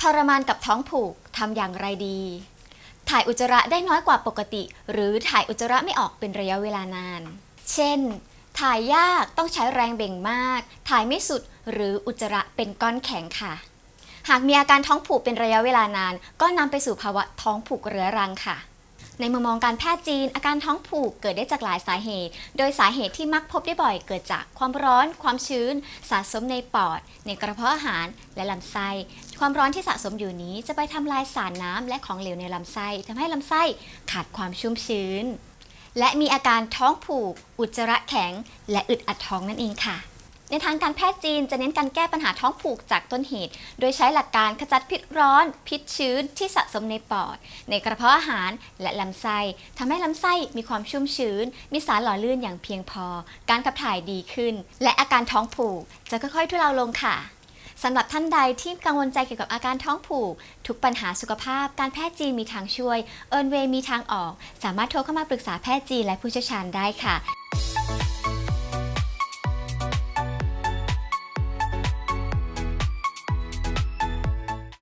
ทรมานกับท้องผูกทำอย่างไรดี ถ่ายอุจจาระได้น้อยกว่าปกติ หรือถ่ายอุจจาระไม่ออกเป็นระยะเวลานาน เช่น ถ่ายยากต้องใช้แรงเบ่งมาก ถ่ายไม่สุดหรืออุจจาระเป็นก้อนแข็งค่ะ หากมีอาการท้องผูกเป็นระยะเวลานาน ก็นำไปสู่ภาวะท้องผูกเรื้อรังค่ะ ในมุมมองการแพทย์จีน อาการท้องผูกเกิดได้จากหลายสาเหตุ โดยสาเหตุที่มักพบได้บ่อยเกิดจากความร้อน ความชื้น สะสมในปอด ในกระเพาะอาหารและลำไส้ ความร้อนที่สะสมอยู่นี้จะไปทำลายสารน้ำและของเหลวในลำไส้ทำให้ลำไส้ขาดความชุ่มชื้น และมีอาการท้องผูก อุจจาระแข็ง และอึดอัดท้องนั่นเองค่ะ ในทางการแพทย์จีนจะเน้นการแก้ปัญหาท้องผูกจากต้นเหตุ โดยใช้หลักการขจัดพิษร้อน พิษชื้นที่สะสมในปอด ในกระเพาะอาหารและลำไส้ทำให้ลำไส้มีความชุ่มชื้น มีสารหล่อลื่นอย่างเพียงพอ การขับถ่ายดีขึ้น และอาการท้องผูกจะค่อยๆทุเลาลงค่ะสำหรับท่านใดที่กังวลใจเกี่ยวกับอาการท้องผูก ทุกปัญหาสุขภาพ การแพทย์จีนมีทางช่วย เอิร์นเวย์มีทางออก สามารถโทรเข้ามาปรึกษาแพทย์จีนและผู้เชี่ยวชาญได้ค่ะ